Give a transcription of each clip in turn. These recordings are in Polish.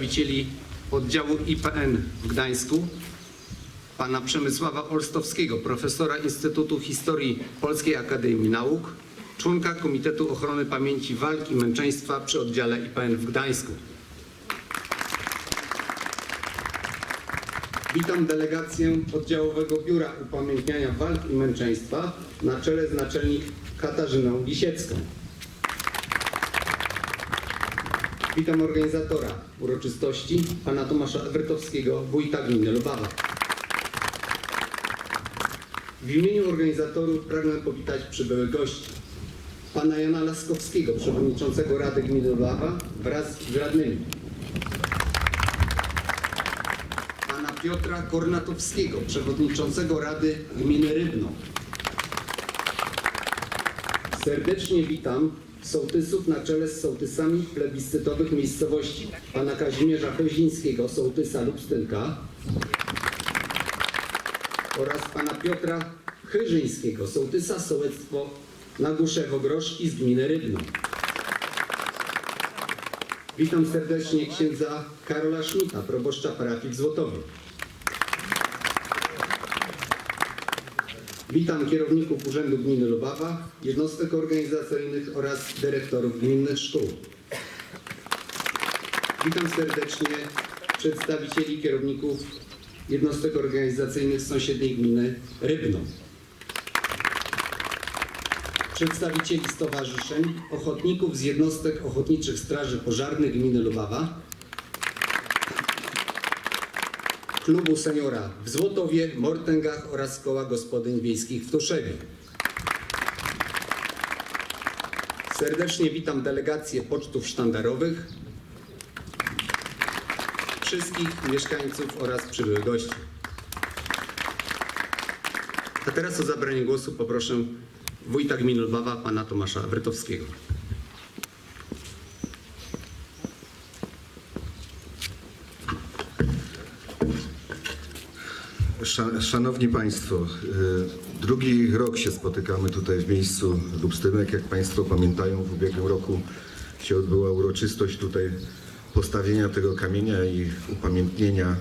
przedstawicieli oddziału IPN w Gdańsku, pana Przemysława Olstowskiego, profesora Instytutu Historii Polskiej Akademii Nauk, członka Komitetu Ochrony Pamięci Walk i Męczeństwa przy oddziale IPN w Gdańsku. Witam delegację oddziałowego Biura Upamiętniania Walk i Męczeństwa na czele z naczelnik Katarzyną Lisiecką. Witam organizatora uroczystości, pana Tomasza Ewertowskiego, wójta gminy Lubawa. W imieniu organizatorów pragnę powitać przybyłych gości. Pana Jana Laskowskiego, przewodniczącego Rady Gminy Lubawa wraz z radnymi. Pana Piotra Kornatowskiego, przewodniczącego Rady Gminy Rybno. Serdecznie witam sołtysów na czele z sołtysami plebiscytowych miejscowości. Pana Kazimierza Kozińskiego, sołtysa Lubstynka oraz pana Piotra Chyżyńskiego, sołtysa sołectwo Naguszewo-Groszki z gminy Rybno. Witam serdecznie księdza Karola Szmita, proboszcza parafii w Złotowie. Witam kierowników Urzędu Gminy Lubawa, jednostek organizacyjnych oraz dyrektorów gminnych szkół. Witam serdecznie przedstawicieli kierowników jednostek organizacyjnych sąsiedniej gminy Rybno. Przedstawicieli stowarzyszeń, ochotników z jednostek ochotniczych straży pożarnych gminy Lubawa, klubu seniora w Złotowie, Mortęgach oraz koła gospodyń wiejskich w Tuszewie. Serdecznie witam delegację pocztów sztandarowych, wszystkich mieszkańców oraz przybyłych gości. A teraz o zabranie głosu poproszę wójta gminy Lbawa, pana Tomasza Wrytowskiego. Szanowni Państwo, y, drugi rok się spotykamy tutaj w miejscu Lubstynek. Jak Państwo pamiętają, w ubiegłym roku się odbyła uroczystość tutaj postawienia tego kamienia i upamiętnienia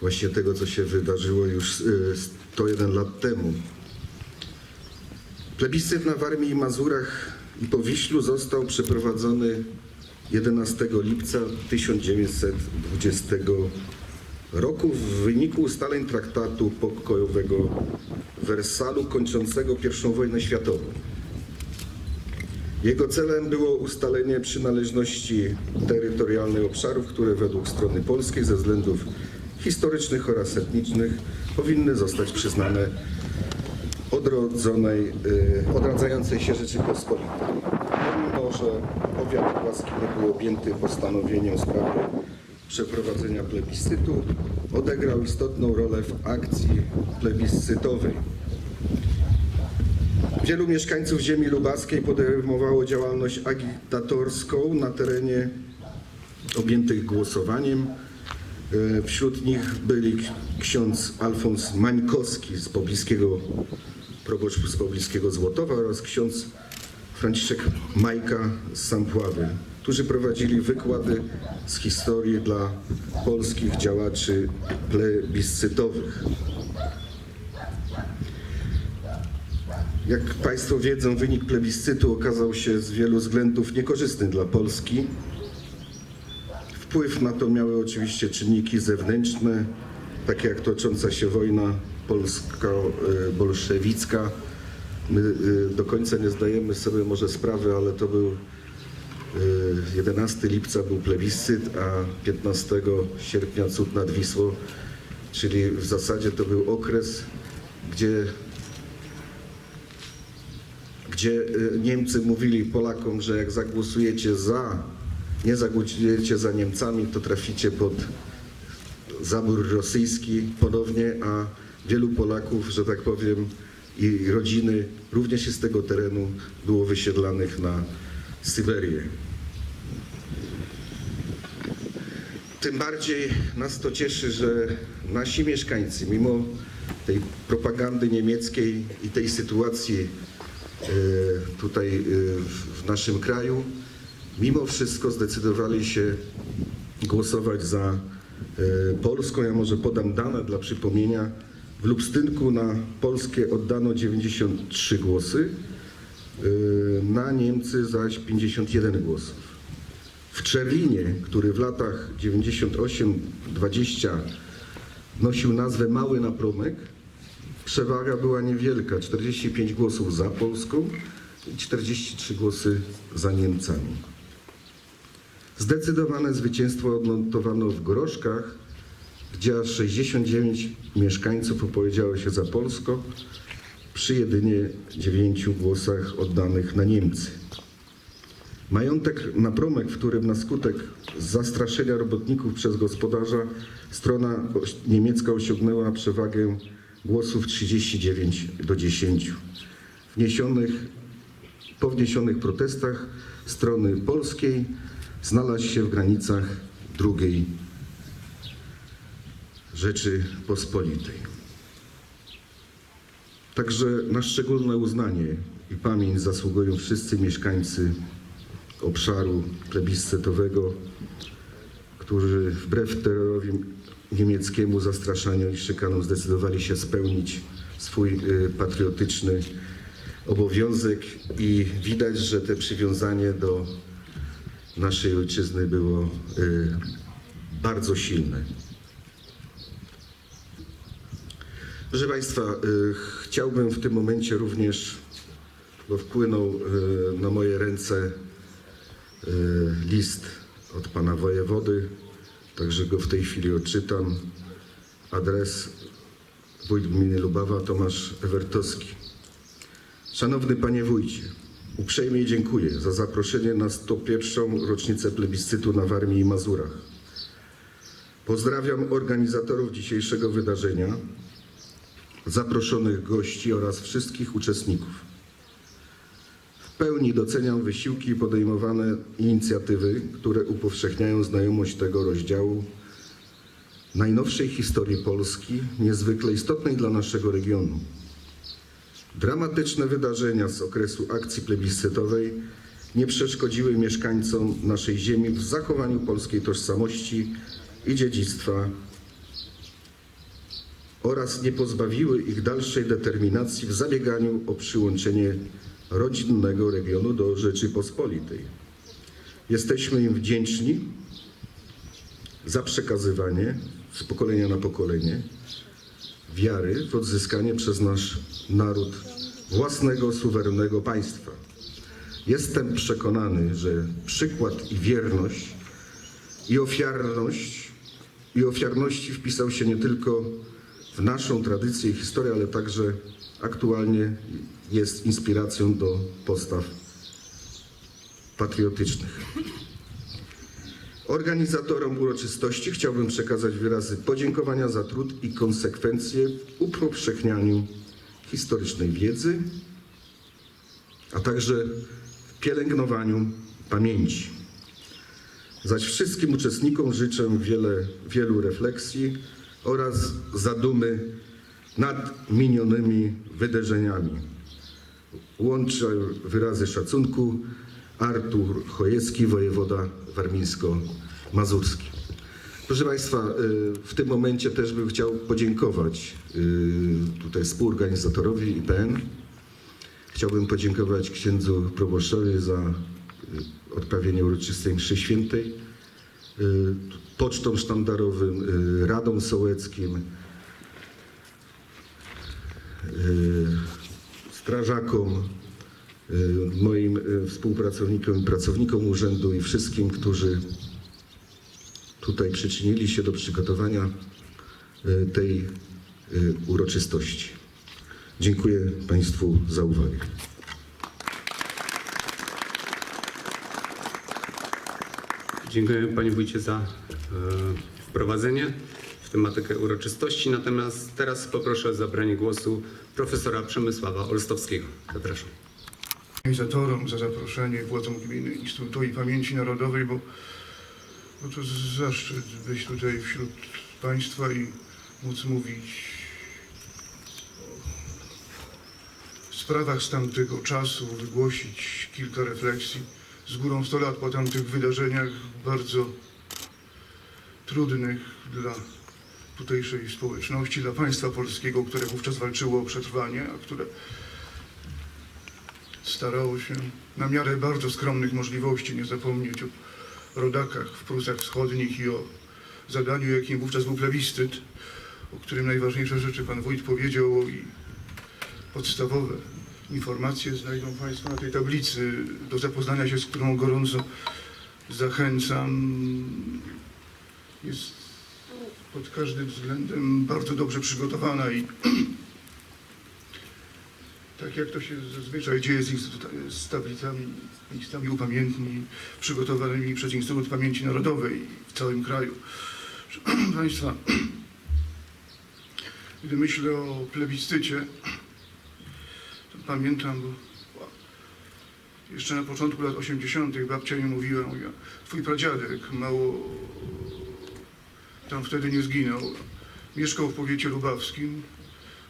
właśnie tego, co się wydarzyło już y, 101 lat temu. Plebiscyt na Warmii i Mazurach i Powiślu został przeprowadzony 11 lipca 1920 roku w wyniku ustaleń traktatu pokojowego w Wersalu kończącego I wojnę światową. Jego celem było ustalenie przynależności terytorialnej obszarów, które według strony polskiej ze względów historycznych oraz etnicznych powinny zostać przyznane odrodzonej, y, odradzającej się Rzeczypospolitej. Pomimo, że powiat płaski nie był objęty postanowieniem w sprawie przeprowadzenia plebiscytu, odegrał istotną rolę w akcji plebiscytowej. Wielu mieszkańców ziemi lubackiej podejmowało działalność agitatorską na terenie objętych głosowaniem. E, Wśród nich byli ksiądz Alfons Mańkowski z pobliskiego, proboszcz z pobliskiego Złotowa oraz ksiądz Franciszek Majka z Sampławy, którzy prowadzili wykłady z historii dla polskich działaczy plebiscytowych. Jak Państwo wiedzą, wynik plebiscytu okazał się z wielu względów niekorzystny dla Polski. Wpływ na to miały oczywiście czynniki zewnętrzne, takie jak tocząca się wojna polsko-bolszewicka. My y, do końca nie zdajemy sobie może sprawy, ale to był 11 lipca był plebiscyt, a 15 sierpnia cud nad Wisłą, czyli w zasadzie to był okres, gdzie gdzie y, Niemcy mówili Polakom, że jak zagłosujecie za, nie zagłosujecie za Niemcami, to traficie pod zabór rosyjski ponownie, a wielu Polaków, że tak powiem, i rodziny również z tego terenu było wysiedlanych na Syberię. Tym bardziej nas to cieszy, że nasi mieszkańcy, mimo tej propagandy niemieckiej i tej sytuacji e, tutaj e, w- naszym kraju, mimo wszystko zdecydowali się głosować za e, Polską. Ja może podam dane dla przypomnienia. W Lubstynku na Polskie oddano 93 głosy, na Niemcy zaś 51 głosów. W Czerlinie, który w latach 98-20 nosił nazwę Mały Napromek, przewaga była niewielka, 45 głosów za Polską i 43 głosy za Niemcami. Zdecydowane zwycięstwo odnotowano w Goroszkach, gdzie aż 69 mieszkańców opowiedziało się za Polską, przy jedynie 9 głosach oddanych na Niemcy. Majątek na promek, w którym na skutek zastraszenia robotników przez gospodarza strona niemiecka osiągnęła przewagę głosów 39 do 10. Wniesionych, po wniesionych protestach strony polskiej znalazł się w granicach II Rzeczypospolitej. Także na szczególne uznanie i pamięć zasługują wszyscy mieszkańcy obszaru plebiscytowego, którzy wbrew terrorowi niemieckiemu zastraszaniu i szykanom zdecydowali się spełnić swój y, patriotyczny obowiązek i widać, że te przywiązanie do naszej ojczyzny było y, bardzo silne. Proszę Państwa, y, chciałbym w tym momencie również, bo wpłynął na moje ręce list od pana wojewody, także go w tej chwili odczytam. Adres wójt gminy Lubawa Tomasz Ewertowski. Szanowny panie wójcie, uprzejmie dziękuję za zaproszenie na 101. rocznicę plebiscytu na Warmii i Mazurach. Pozdrawiam organizatorów dzisiejszego wydarzenia, zaproszonych gości oraz wszystkich uczestników. Pełni doceniam wysiłki i podejmowane inicjatywy, które upowszechniają znajomość tego rozdziału najnowszej historii Polski, niezwykle istotnej dla naszego regionu. Dramatyczne wydarzenia z okresu akcji plebiscytowej nie przeszkodziły mieszkańcom naszej ziemi w zachowaniu polskiej tożsamości i dziedzictwa oraz nie pozbawiły ich dalszej determinacji w zabieganiu o przyłączenie rodzinnego regionu do Rzeczypospolitej. Jesteśmy im wdzięczni za przekazywanie z pokolenia na pokolenie wiary w odzyskanie przez nasz naród własnego suwerennego państwa. Jestem przekonany, że przykład i wierność i ofiarność i ofiarności wpisał się nie tylko w naszą tradycję i historię, ale także aktualnie jest inspiracją do postaw patriotycznych. Organizatorom uroczystości chciałbym przekazać wyrazy podziękowania za trud i konsekwencje w upowszechnianiu historycznej wiedzy, a także w pielęgnowaniu pamięci. Zaś wszystkim uczestnikom życzę wiele, wielu refleksji oraz zadumy nad minionymi wydarzeniami. Łączę wyrazy szacunku Artur Chojecki, wojewoda warmińsko-mazurski. Proszę Państwa, y, w tym momencie też bym chciał podziękować y, tutaj współorganizatorowi IPN. Chciałbym podziękować księdzu proboszczowi za y, odprawienie uroczystej mszy świętej, pocztom sztandarowym, radom sołeckim, strażakom, y, moim y, współpracownikom i pracownikom urzędu i wszystkim, którzy tutaj przyczynili się do przygotowania y, tej uroczystości. Dziękuję Państwu za uwagę. Dziękuję Panie Wójcie za e, wprowadzenie tematykę uroczystości. Natomiast teraz poproszę o zabranie głosu profesora Przemysława Olstowskiego. Zapraszam. organizatorom za zaproszenie, władzom gminy Instytutowi Pamięci Narodowej, bo, bo to zaszczyt być tutaj wśród Państwa i móc mówić o sprawach z tamtego czasu, wygłosić kilka refleksji z górą 100 lat po tamtych wydarzeniach bardzo trudnych dla tutejszej społeczności, dla państwa polskiego, które wówczas walczyło o przetrwanie, a które starało się na miarę bardzo skromnych możliwości nie zapomnieć o rodakach w Prusach Wschodnich i o zadaniu, jakim wówczas był plebiscyt, o którym najważniejsze rzeczy pan wójt powiedział i podstawowe informacje znajdą Państwo na tej tablicy, do zapoznania się z którą gorąco zachęcam. Jest pod każdym względem bardzo dobrze przygotowana i tak jak to się zazwyczaj dzieje z, z tablicami, listami upamiętnień przygotowanymi przez Instytut Pamięci Narodowej w całym kraju. Proszę Państwa, gdy myślę o plebiscycie, to pamiętam, bo jeszcze na początku lat 80. babcia mi mówiła, mówiła, twój pradziadek mało tam wtedy nie zginął. Mieszkał w powiecie lubawskim.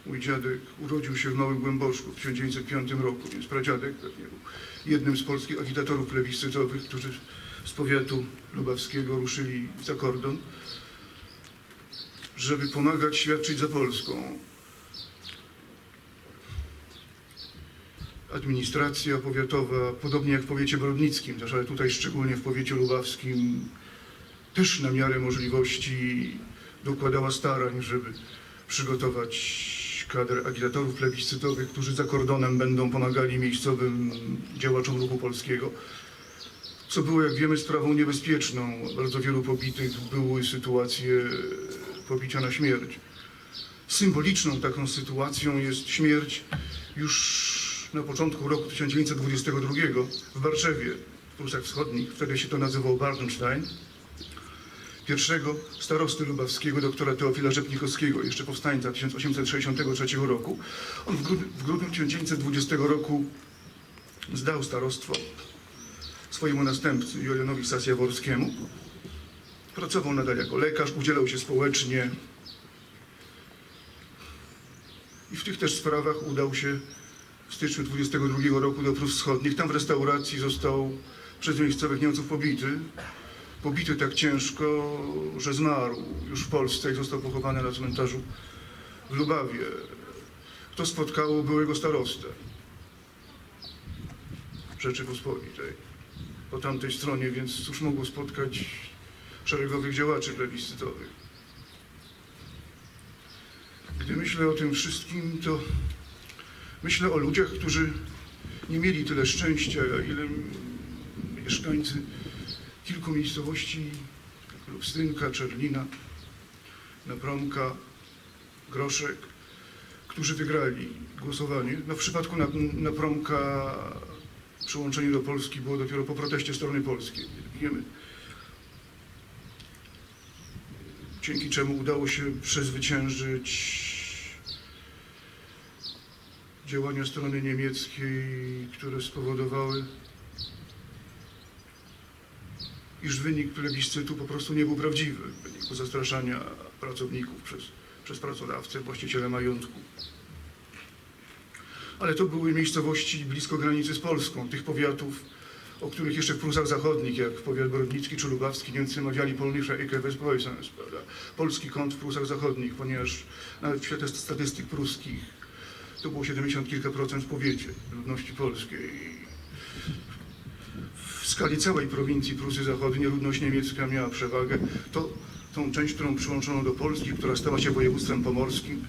Mój dziadek urodził się w Małym Głęboszku w 1905 roku, więc pradziadek pewnie był jednym z polskich agitatorów plebiscytowych, którzy z powiatu lubawskiego ruszyli za kordon, żeby pomagać świadczyć za Polską. Administracja powiatowa, podobnie jak w powiecie brodnickim, też, ale tutaj szczególnie w powiecie lubawskim, też na miarę możliwości dokładała starań, żeby przygotować kadr agitatorów plebiscytowych, którzy za kordonem będą pomagali miejscowym działaczom ruchu polskiego. Co było, jak wiemy, sprawą niebezpieczną. Bardzo wielu pobitych były sytuacje pobicia na śmierć. Symboliczną taką sytuacją jest śmierć już na początku roku 1922 w Warszawie, w Prusach Wschodnich. Wtedy się to nazywało Bartenstein pierwszego starosty lubawskiego, doktora Teofila Rzepnikowskiego, jeszcze powstańca 1863 roku. On w grudniu, w grudniu 1920 roku zdał starostwo swojemu następcy Julianowi Sasjaworskiemu. Pracował nadal jako lekarz, udzielał się społecznie i w tych też sprawach udał się w styczniu 22 roku do Prus Wschodnich. Tam w restauracji został przez miejscowych Niemców pobity pobity tak ciężko, że zmarł już w Polsce i został pochowany na cmentarzu w Lubawie. To spotkało byłego starostę Rzeczypospolitej po tamtej stronie, więc cóż mogło spotkać szeregowych działaczy plebiscytowych. Gdy myślę o tym wszystkim, to myślę o ludziach, którzy nie mieli tyle szczęścia, ile mieszkańcy kilku miejscowości Lubstynka, Czerlina, Napromka, Groszek, którzy wygrali głosowanie. No w przypadku Nap- Napromka przyłączenie do Polski było dopiero po proteście strony polskiej. Wiemy, dzięki czemu udało się przezwyciężyć działania strony niemieckiej, które spowodowały iż wynik plebiscytu po prostu nie był prawdziwy w wyniku zastraszania pracowników przez, przez pracodawcę, właściciele majątku. Ale to były miejscowości blisko granicy z Polską, tych powiatów, o których jeszcze w Prusach Zachodnich, jak powiat brodnicki czy lubawski, Niemcy mawiali polnische Ecke Westpreußens, prawda? Polski kąt w Prusach Zachodnich, ponieważ nawet w świetle statystyk pruskich to było 70 kilka procent w powiecie ludności polskiej skali całej prowincji Prusy Zachodniej ludność niemiecka miała przewagę. To, tą część, którą przyłączono do Polski, która stała się województwem pomorskim,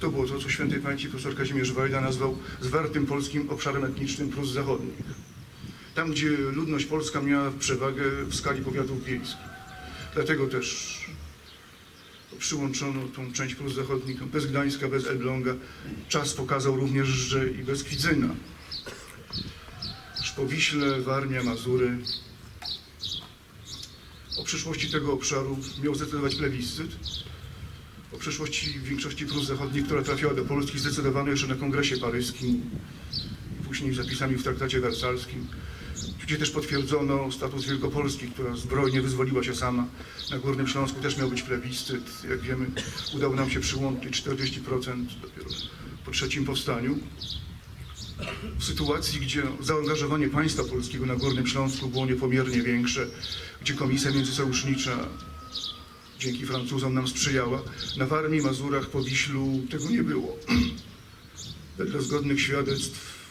to było to, co świętej pamięci profesor Kazimierz Wajda nazwał zwartym polskim obszarem etnicznym Prus Zachodnich. Tam, gdzie ludność polska miała przewagę w skali powiatów wiejskich. Dlatego też przyłączono tą część Prus Zachodnich bez Gdańska, bez Elbląga. Czas pokazał również, że i bez Kwidzyna. Szpowiśle, Warmia, Mazury. O przyszłości tego obszaru miał zdecydować plebiscyt. O przyszłości większości Prus Zachodnich, która trafiała do Polski, zdecydowano jeszcze na Kongresie Paryskim, później zapisami w Traktacie Wersalskim, gdzie też potwierdzono status Wielkopolski, która zbrojnie wyzwoliła się sama. Na Górnym Śląsku też miał być plebiscyt. Jak wiemy, udało nam się przyłączyć 40% dopiero po trzecim powstaniu w sytuacji, gdzie zaangażowanie państwa polskiego na Górnym Śląsku było niepomiernie większe, gdzie komisja międzysojusznicza dzięki Francuzom nam sprzyjała. Na Warmii, Mazurach, Powiślu tego nie było. Wedle zgodnych świadectw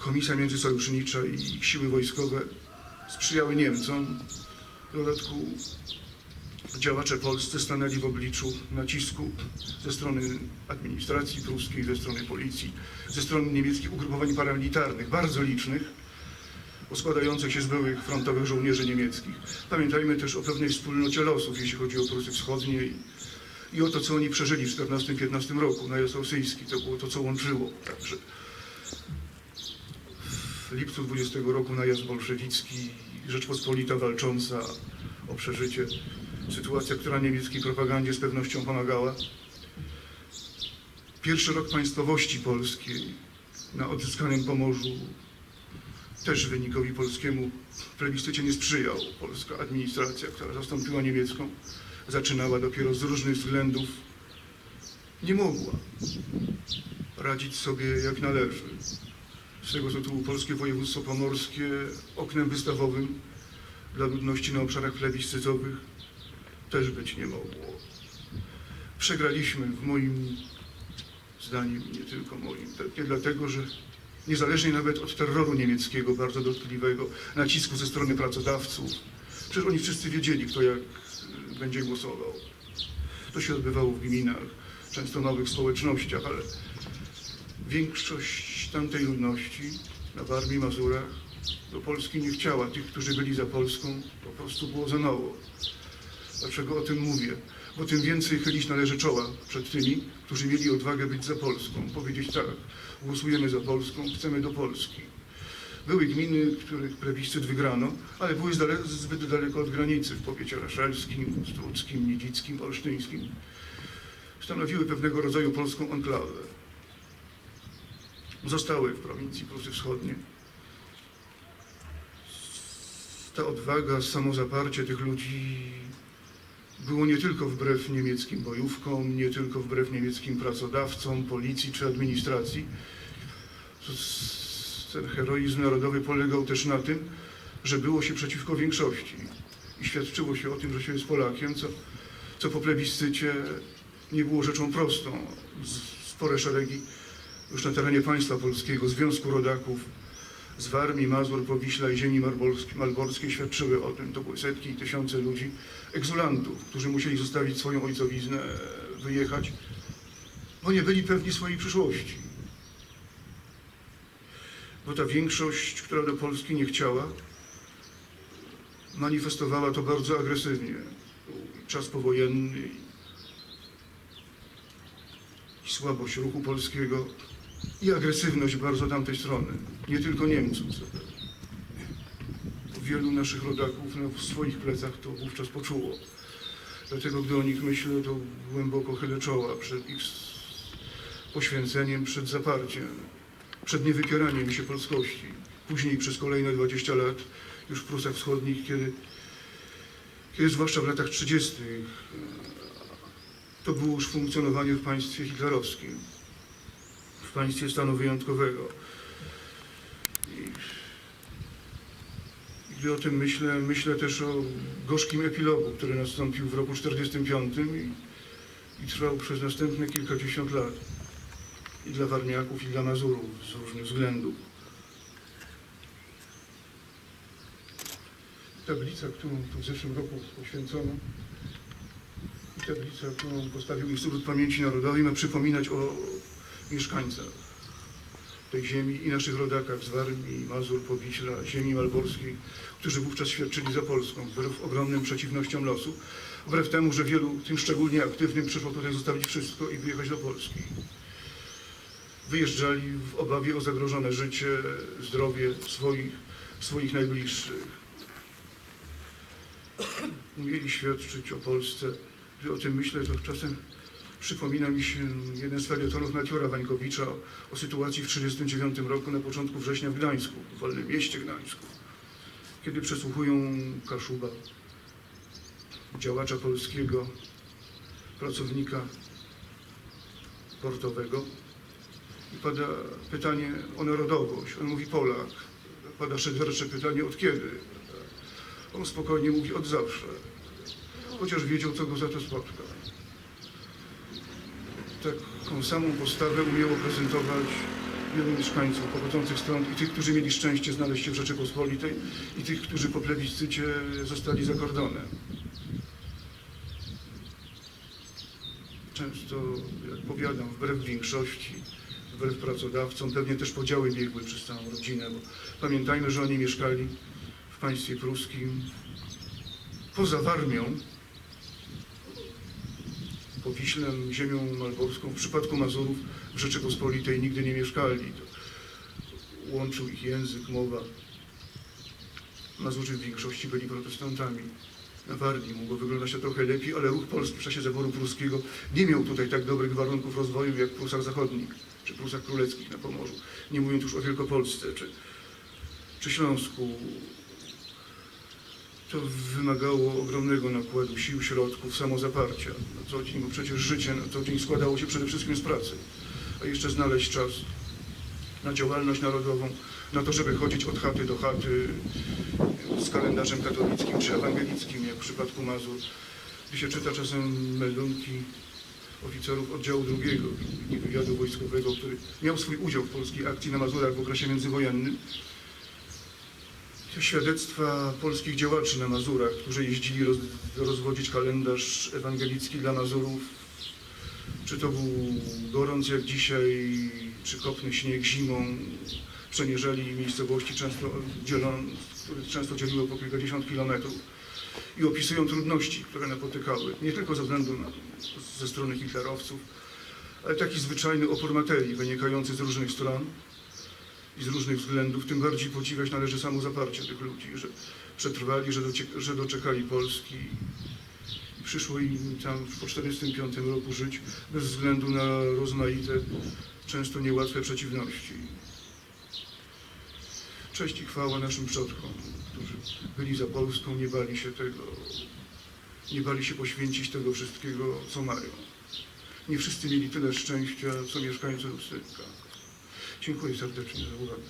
Komisja Międzysojusznicza i siły wojskowe sprzyjały Niemcom. W dodatku działacze polscy stanęli w obliczu nacisku ze strony administracji pruskiej, ze strony policji, ze strony niemieckich ugrupowań paramilitarnych, bardzo licznych, składających się z byłych frontowych żołnierzy niemieckich. Pamiętajmy też o pewnej wspólnocie losów, jeśli chodzi o Prusy Wschodnie i, i o to, co oni przeżyli w 14-15 roku, najazd rosyjski. To było to, co łączyło. Także w lipcu 20 roku najazd bolszewicki, Rzeczpospolita walcząca o przeżycie. Sytuacja, która niemieckiej propagandzie z pewnością pomagała. Pierwszy rok państwowości polskiej na odzyskanym Pomorzu też wynikowi polskiemu w plebiscycie nie sprzyjał. Polska administracja, która zastąpiła niemiecką, zaczynała dopiero z różnych względów. Nie mogła radzić sobie jak należy. Z tego tytułu Polskie Województwo Pomorskie oknem wystawowym dla ludności na obszarach plebiscytowych też być nie mogło. Przegraliśmy w moim zdaniem, nie tylko moim, pewnie dlatego, że niezależnie nawet od terroru niemieckiego, bardzo dotkliwego, nacisku ze strony pracodawców, przecież oni wszyscy wiedzieli, kto jak y, będzie głosował. To się odbywało w gminach, często nowych społecznościach, ale większość tamtej ludności na Warmii, Mazurach do Polski nie chciała. Tych, którzy byli za Polską, po prostu było za mało. Dlaczego o tym mówię? Bo tym więcej chylić należy czoła przed tymi, którzy mieli odwagę być za Polską. Powiedzieć tak, głosujemy za Polską, chcemy do Polski. Były gminy, których plebiscyt wygrano, ale były zbyt daleko od granicy w powiecie raszelskim, struckim, niedzickim, olsztyńskim. Stanowiły pewnego rodzaju polską enklawę. Zostały w prowincji Prusy Wschodniej. Ta odwaga, samozaparcie tych ludzi było nie tylko wbrew niemieckim bojówkom, nie tylko wbrew niemieckim pracodawcom, policji czy administracji. Ten heroizm narodowy polegał też na tym, że było się przeciwko większości i świadczyło się o tym, że się jest Polakiem, co, co po plebiscycie nie było rzeczą prostą. Spore szeregi już na terenie państwa polskiego, Związku Rodaków z Warmii, Mazur, Powiśla i ziemi malborskiej świadczyły o tym. To były setki i tysiące ludzi, egzulantów, którzy musieli zostawić swoją ojcowiznę, wyjechać, bo nie byli pewni swojej przyszłości. Bo ta większość, która do Polski nie chciała, manifestowała to bardzo agresywnie. Czas powojenny i słabość ruchu polskiego i agresywność bardzo tamtej strony, nie tylko Niemców. Wielu naszych rodaków na swoich plecach to wówczas poczuło. Dlatego, gdy o nich myślę, to głęboko chylę czoła przed ich poświęceniem, przed zaparciem, przed niewypieraniem się polskości. Później przez kolejne 20 lat, już w Prusach Wschodnich, kiedy, kiedy zwłaszcza w latach 30. to było już funkcjonowanie w państwie hitlerowskim państwie stanu wyjątkowego. I, gdy o tym myślę, myślę też o gorzkim epilogu, który nastąpił w roku 1945 i, i trwał przez następne kilkadziesiąt lat. I dla Warmiaków, i dla Mazurów z różnych względów. Tablica, którą w zeszłym roku poświęcono, tablica, którą postawił Instytut Pamięci Narodowej, ma przypominać o mieszkańcach tej ziemi i naszych rodakach z Warmii, Mazur, Powiśla, ziemi malborskiej, którzy wówczas świadczyli za Polską, wbrew ogromnym przeciwnościom losu, wbrew temu, że wielu, tym szczególnie aktywnym, przyszło tutaj zostawić wszystko i wyjechać do Polski. Wyjeżdżali w obawie o zagrożone życie, zdrowie swoich, swoich najbliższych. Umieli świadczyć o Polsce. Gdy o tym myślę, to czasem Przypomina mi się jeden z felietonów Matiora Wańkowicza o sytuacji w 1939 roku na początku września w Gdańsku, w wolnym mieście Gdańsku, kiedy przesłuchują Kaszuba, działacza polskiego, pracownika portowego i pada pytanie o narodowość. On mówi Polak. Pada szydercze pytanie od kiedy? On spokojnie mówi od zawsze. chociaż wiedział, co go za to spotka. Taką samą postawę umiało prezentować wielu mieszkańców pochodzących stąd i tych, którzy mieli szczęście znaleźć się w Rzeczypospolitej i tych, którzy po plebiscycie zostali za kordonem. Często, jak powiadam, wbrew większości, wbrew pracodawcom, pewnie też podziały biegły przez całą rodzinę, bo pamiętajmy, że oni mieszkali w państwie pruskim poza Warmią, Powiślem, ziemią malborską. W przypadku Mazurów w Rzeczypospolitej nigdy nie mieszkali. To łączył ich język, mowa. Mazurzy w większości byli protestantami. Na Warmii mogło wyglądać to trochę lepiej, ale ruch polski w czasie zaboru pruskiego nie miał tutaj tak dobrych warunków rozwoju jak w Prusach Zachodnich, czy Prusach Królewskich na Pomorzu. Nie mówiąc już o Wielkopolsce, czy, czy Śląsku. To wymagało ogromnego nakładu sił, środków, samozaparcia. Na co dzień, bo przecież życie na co dzień składało się przede wszystkim z pracy. A jeszcze znaleźć czas na działalność narodową, na to, żeby chodzić od chaty do chaty z kalendarzem katolickim czy ewangelickim, jak w przypadku Mazur. Gdy się czyta czasem meldunki oficerów oddziału drugiego wywiadu wojskowego, który miał swój udział w polskiej akcji na Mazurach w okresie międzywojennym, świadectwa polskich działaczy na Mazurach, którzy jeździli roz, rozwodzić kalendarz ewangelicki dla Mazurów. Czy to był gorąc jak dzisiaj, czy kopny śnieg zimą, przemierzali miejscowości, często dzielą, które często dzieliło po kilkadziesiąt kilometrów i opisują trudności, które napotykały, nie tylko ze względu na, ze strony hitlerowców, ale taki zwyczajny opór materii wynikający z różnych stron i z różnych względów, tym bardziej podziwiać należy samo zaparcie tych ludzi, że przetrwali, że, docie- że doczekali Polski przyszło im tam po 1945 roku żyć bez względu na rozmaite, często niełatwe przeciwności. Cześć i chwała naszym przodkom, którzy byli za Polską, nie bali się tego, nie bali się poświęcić tego wszystkiego, co mają. Nie wszyscy mieli tyle szczęścia, co mieszkańcy Ustynka. Dziękuję serdecznie za uwagę.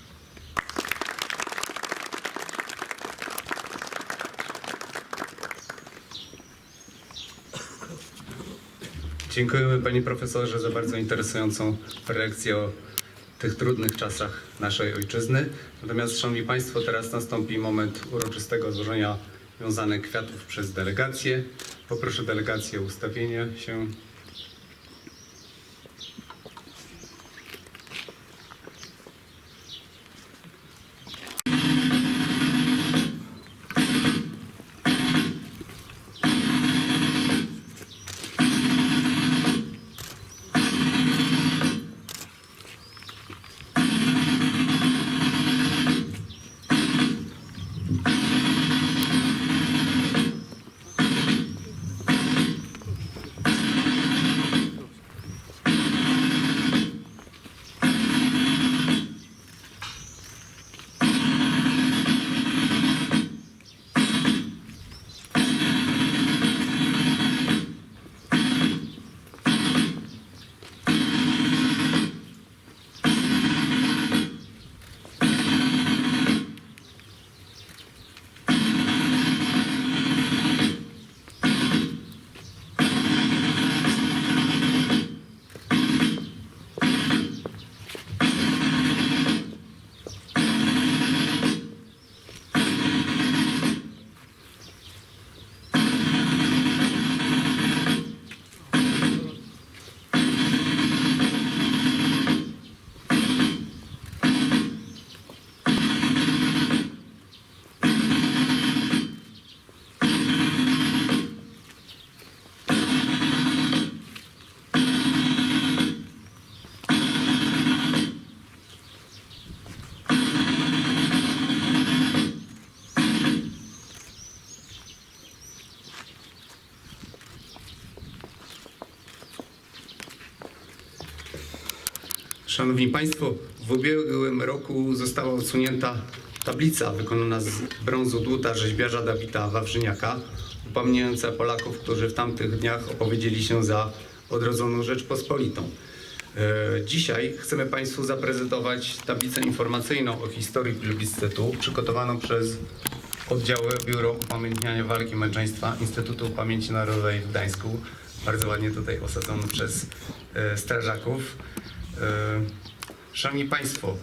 Dziękujemy Panie Profesorze za bardzo interesującą prelekcję o tych trudnych czasach naszej ojczyzny. Natomiast, Szanowni Państwo, teraz nastąpi moment uroczystego złożenia wiązanych kwiatów przez delegację. Poproszę delegację o ustawienie się. Szanowni Państwo, w ubiegłym roku została odsunięta tablica wykonana z brązu dłuta rzeźbiarza Dawida Wawrzyniaka, upamiętniająca Polaków, którzy w tamtych dniach opowiedzieli się za odrodzoną Rzeczpospolitą. E, Dzisiaj chcemy Państwu zaprezentować tablicę informacyjną o historii plebiscytu, przygotowaną przez oddziały Biuro Upamiętniania Walki Męczeństwa Instytutu Pamięci Narodowej w Gdańsku. Bardzo ładnie tutaj osadzono przez e, strażaków. E, Szanowni Państwo,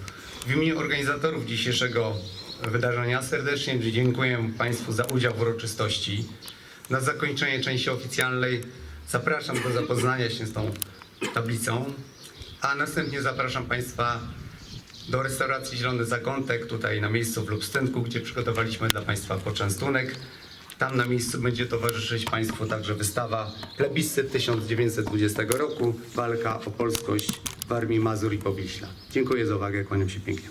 w imieniu organizatorów dzisiejszego wydarzenia serdecznie dziękuję Państwu za udział w uroczystości. Na zakończenie części oficjalnej zapraszam do zapoznania się z tą tablicą, a następnie zapraszam Państwa do restauracji Zielony Zakątek, tutaj na miejscu w Lubstynku, gdzie przygotowaliśmy dla Państwa poczęstunek. Tam na miejscu będzie towarzyszyć Państwu także wystawa Plebiscyt 1920 roku, walka o polskość w Armii Mazur i Powiśla. Dziękuję za uwagę, kłaniam się pięknie.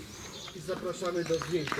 I zapraszamy do zdjęcia.